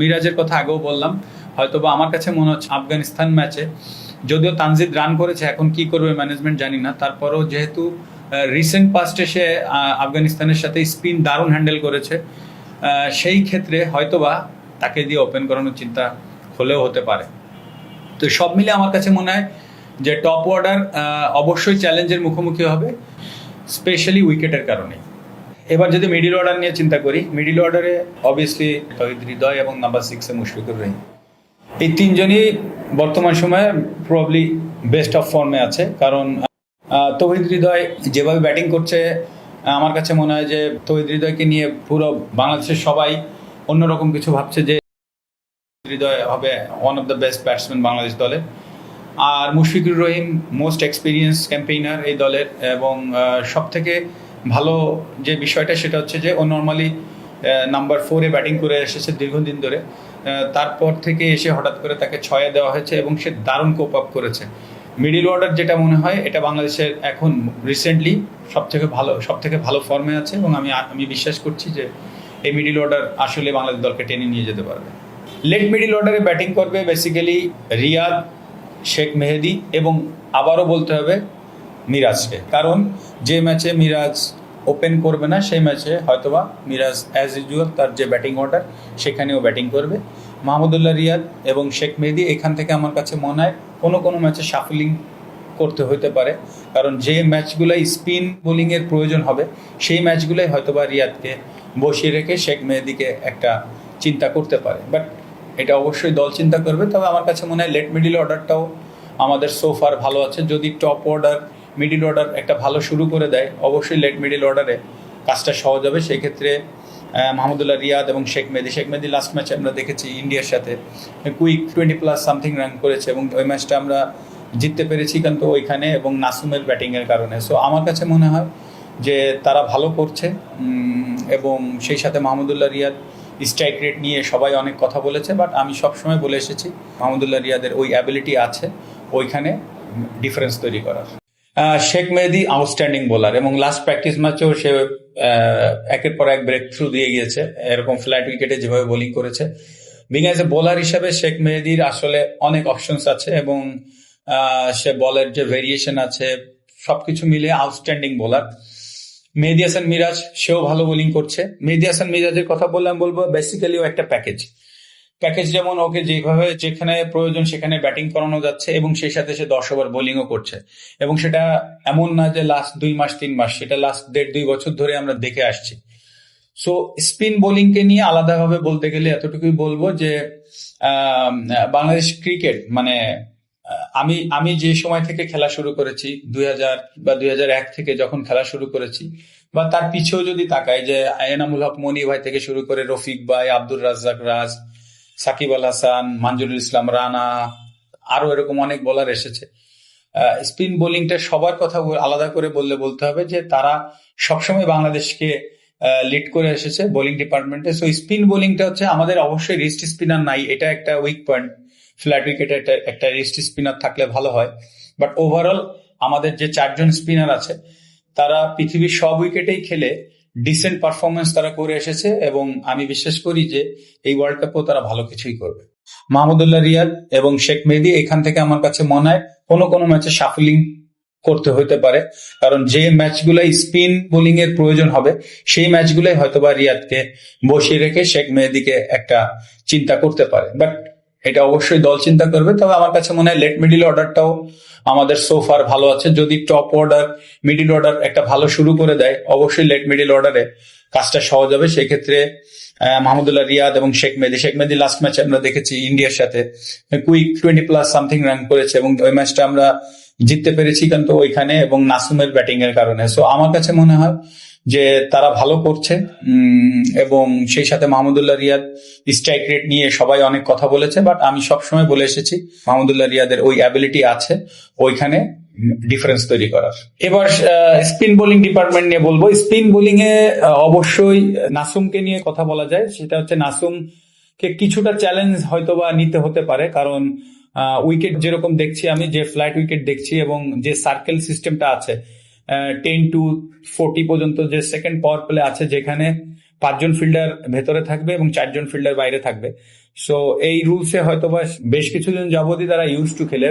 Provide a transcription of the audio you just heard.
মিরাজের কথা আগেও বললাম। হয়তো বা আমার কাছে মনে হচ্ছে আফগানিস্তান ম্যাচে। যদিও তানজিদ রান করেছে, এখন কি করবে ম্যানেজমেন্ট জানি না। তারপরও যেহেতু রিসেন্ট পাস্টে সে আফগানিস্তানের সাথে স্পিন দারুণ হ্যান্ডেল করেছে সেই ক্ষেত্রে হয়তোবা তাকে দিয়ে ওপেন করানোর চিন্তা হলেও হতে পারে। তো সব মিলে আমার কাছে মনে হয় যে টপ অর্ডার অবশ্যই চ্যালেঞ্জের মুখোমুখি হবে স্পেশালি উইকেটের কারণে এবার যদি মিডিল অর্ডার নিয়ে চিন্তা করি মিডিল অর্ডারে অবভিয়াসলি তহিদ হৃদয় এবং নাম্বার সিক্সে মুশফিকুর রহিম। এই তিনজনই বর্তমান সময়ে প্রবলি বেস্ট অফ ফর্মে আছে, কারণ তৌহিদ হৃদয় যেভাবে ব্যাটিং করছে, আমার কাছে মনে হয় যে তৌহিদ হৃদয়কে নিয়ে পুরো বাংলাদেশের সবাই অন্যরকম কিছু ভাবছে যে হৃদয় হবে one of the best batsman Bangladesh দলের আর Mushfiqur Rahim most experience campaigner এই দলের এবং সব থেকে ভালো যে বিষয়টা সেটা হচ্ছে যে ও নর্মালি নাম্বার ফোরে ব্যাটিং করে এসেছে দীর্ঘদিন ধরে। তারপর থেকে এসে হঠাৎ করে তাকে ছয়ে দেওয়া হয়েছে এবং সে দারুণ কোপ আপ করেছে। মিডিল অর্ডার যেটা মনে হয়, এটা বাংলাদেশের এখন রিসেন্টলি সব থেকে ভালো সব থেকে ভালো ফর্মে আছে এবং আমি আমি বিশ্বাস করছি যে এই মিডিল অর্ডার আসলে বাংলাদেশ দলকে টেনে নিয়ে যেতে পারবে। লেট মিডিল অর্ডারে ব্যাটিং করবে বেসিক্যালি রিয়াদ, শেখ মেহেদি এবং আবারও বলতে হবে মিরাজকে। কারণ যে ম্যাচে মিরাজ ওপেন করবে না, সেই ম্যাচে হয়তোবা মিরাজ অ্যাজ ইউজুয়াল তার যে ব্যাটিং অর্ডার সেখানেও ব্যাটিং করবে। মাহমুদুল্লাহ রিয়াদ এবং শেখ মেহেদি এখান থেকে আমার কাছে মনে হয় কোনো কোনো ম্যাচে শাফলিং করতে হতে পারে। কারণ যে ম্যাচগুলোয় স্পিন বোলিংয়ের প্রয়োজন হবে, সেই ম্যাচগুলোই হয়তোবা রিয়াদকে বসিয়ে রেখে শেখ মেহেদিকে একটা চিন্তা করতে পারে। বাট এটা অবশ্যই দল চিন্তা করবে, তবে আমার কাছে মনে হয় লেট মিডিল অর্ডারটাও আমাদের সোফার ভালো আছে। যদি টপ অর্ডার মিডিল অর্ডার একটা ভালো শুরু করে দেয় অবশ্যই লেট মিডিল অর্ডারে কাজটা সহজ হবে। সেই ক্ষেত্রে আহ, মাহমুদুল্লাহ রিয়াদ এবং শেখ মেদি শেখ মেহেদি লাস্ট ম্যাচে আমরা দেখেছি ইন্ডিয়ার সাথে। Quick twenty plus something run করেছে এবং ওই ম্যাচটা আমরা জিততে পেরেছি কিন্তু ওইখানে এবং নাসুমের ব্যাটিংয়ের কারণে। সো আমার কাছে মনে হয় যে তারা ভালো করছে এবং সেই সাথে মাহমুদুল্লাহ রিয়াদ স্ট্রাইক রেট নিয়ে সবাই অনেক কথা বলেছে বাট আমি সবসময় বলে এসেছি মাহমুদুল্লাহ রিয়াদের ওই অ্যাবিলিটি আছে ওইখানে ডিফারেন্স তৈরি করার। শেখ মেহেদি আউটস্ট্যান্ডিং বোলার এবং লাস্ট প্র্যাকটিস ম্যাচেও সে একের পর এক ব্রেক থ্রু দিয়ে গিয়েছে। এরকম ফ্ল্যাট উইকেটে যেভাবে বোলিং করেছে। বিং এজ এ বোলার হিসাবে শেখ মেহেদির আসলে অনেক অপশনস আছে এবং সে বলের যে ভেরিয়েশন আছে, সবকিছু মিলিয়ে আউটস্ট্যান্ডিং বোলার মেহেদি হাসান মিরাজ, সেও ভালো বোলিং করছে। মেহেদি হাসান মিরাজের কথা বললাম, বলব বেসিক্যালি ও একটা প্যাকেজ প্যাকেজ যেমন ওকে যেভাবে যেখানে প্রয়োজন সেখানে ব্যাটিং করানো যাচ্ছে এবং সেই সাথে সে দশ ওভার বোলিংও করছে। এবং সেটা এমন না যে লাস্ট দুই মাস, তিন মাস, সেটা লাস্ট দেড় দুই বছর ধরে আমরা দেখে আসছি। সো স্পিন বোলিংকে নিয়ে আলাদাভাবে বলতে গেলে এতটুকুই বলব যে বাংলাদেশ ক্রিকেট মানে আমি আমি যে সময় থেকে খেলা শুরু করেছি, দুই হাজার বা দুই হাজার এক থেকে যখন খেলা শুরু করেছি, বা তার পিছেও যদি তাকাই যে এনামুল হক মনি ভাই থেকে শুরু করে রফিক ভাই, আব্দুর রাজ্জাক রাজ সাকিব আল হাসান, মানজুরুল ইসলাম রানা, আরও এরকম অনেক বোলার এসেছে। স্পিন বোলিংটা সবার কথা আলাদা করে বললে বলতে হবে যে তারা সবসময় বাংলাদেশকে লিড করে এসেছে বোলিং ডিপার্টমেন্টে সো স্পিন বোলিংটা হচ্ছে আমাদের অবশ্যই রিস্ট স্পিনার নাই, এটা একটা উইক পয়েন্ট ফ্ল্যাট উইকেটে একটা রিস্ট স্পিনার থাকলে ভালো হয়। বাট ওভারঅল আমাদের যে চারজন স্পিনার আছে, তারা পৃথিবীর সব উইকেটেই খেলে ডিসেন্ট পারফরমেন্স তারা করে এসেছে এবং আমি বিশ্বাস করি যে এই ওয়ার্ল্ড কাপেও তারা ভালো কিছুই করবে। মাহমুদুল্লাহ রিয়াদ এবং শেখ মেহেদি এখান থেকে আমার কাছে মনে হয় কোনো কোনো ম্যাচে শাফলিং করতে হতে পারে। কারণ যে ম্যাচগুলো স্পিন বোলিং এর প্রয়োজন হবে, সেই ম্যাচগুলোই হয়তোবা রিয়াদকে বসিয়ে রেখে শেখ মেহেদিকে একটা চিন্তা করতে পারে। বাট এটা অবশ্যই দল চিন্তা করবে, তবে আমার কাছে মনে হয় লেট মিডিল অর্ডারটাও আমাদের সোফার ভালো আছে। যদি টপ অর্ডার মিডিল অর্ডার একটা ভালো শুরু করে দেয়, অবশ্যই লেট মিডিল অর্ডারে কাজটা সহজ হবে। সেক্ষেত্রে মাহমুদুল্লাহ রিয়াদ এবং শেখ মেদি শেখ মেদি লাস্ট ম্যাচে আমরা দেখেছি ইন্ডিয়ার সাথে। Quick twenty plus something run করেছে এবং ওই ম্যাচটা আমরা জিততে পেরেছি কিন্তু ওইখানে এবং নাসুমের ব্যাটিং এর কারণে। সো আমার কাছে মনে হয় যে তারা ভালো করছে। এবং সেই সাথে মাহমুদুল্লাহ রিয়াদ স্ট্রাইক রেট নিয়ে সবাই অনেক কথা বলেছে বাট আমি সবসময় বলে এসেছি, মাহমুদুল্লাহ রিয়াদের ওই অ্যাবিলিটি আছে, ওইখানে ডিফারেন্স তৈরি করার। এবার স্পিন বোলিং ডিপার্টমেন্ট নিয়ে বলব। স্পিন বোলিং এ অবশ্যই নাসুমকে নিয়ে কথা বলা যায়। সেটা হচ্ছে নাসুম কে কিছুটা চ্যালেঞ্জ হয়তো বা নিতে হতে পারে, কারণ উইকেট যেরকম দেখছি আমি, যে ফ্ল্যাট উইকেট দেখছি এবং যে সার্কেল সিস্টেমটা আছে টেন টু ফোর্টি পর্যন্ত যে সেকেন্ড পাওয়ার প্লে আছে যেখানে পাঁচজন ফিল্ডার ভেতরে থাকবে এবং চারজন ফিল্ডার বাইরে থাকবে। সো এই রুলসে হয়তো বা বেশ কিছুদিন যাবতীয় তারা ইউজ টু খেলে।